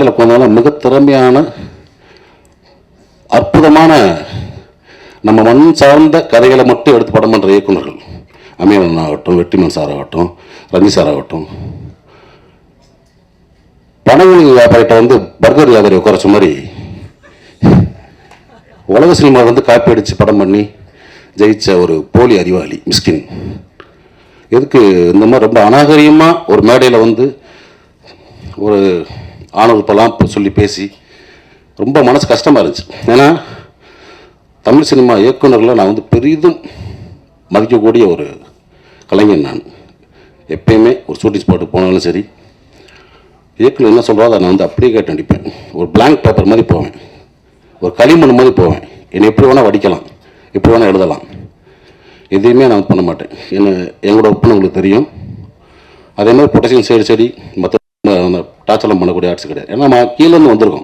மேடையில் போனாலும் மிக திறமையான அற்புதமான நம்ம மண் சார்ந்த கதைகளை மட்டும் எடுத்து படம் பண்ணுற இயக்குநர்கள். அமீரன் ஆகட்டும் வெற்றிமன் சார் ஆகட்டும் ரஞ்சி சார் ஆகட்டும் பணங்கள் வியாபாரிட்ட வந்து பர்கர் வியாபாரி உட்காரச்ச மாதிரி உலக சினிமா வந்து காப்பி அடித்து படம் பண்ணி ஜெயித்த ஒரு போலி அறிவாளி மிஸ்கின். எதுக்கு இந்த மாதிரி ரொம்ப அநாகரியமாக ஒரு மேடையில் வந்து ஒரு ஆணவப்பெல்லாம் சொல்லி பேசி ரொம்ப மனசு கஷ்டமாக இருந்துச்சு. ஏன்னா தமிழ் சினிமா இயக்குநரில் நான் வந்து பெரிதும் மதிக்கக்கூடிய ஒரு கலைஞன் நான். எப்பயுமே ஒரு ஷூட்டிங் ஸ்பாட்டுக்கு போனாலும் சரி இயக்குனர் என்ன சொல்கிறோ அதை நான் வந்து அப்படியே கேட்டு நடிப்பேன். ஒரு பிளாங்க் பேப்பர் மாதிரி போவேன். ஒரு களிமண் மாதிரி போவேன். என்னை எப்படி வேணால் வடிக்கலாம். எப்படி வேணால் எழுதலாம். எதையுமே நான் பண்ண மாட்டேன். என்ன எங்களோட ஒப்புன்னு உங்களுக்கு தெரியும். அதே மாதிரி பொட்டசியம் சைடு சரி மற்ற டார்ச்சர்லாம் பண்ணக்கூடிய ஆர்ட்ஸ் கிடையாது. ஏன்னா நம்ம கீழேருந்து வந்திருக்கோம்.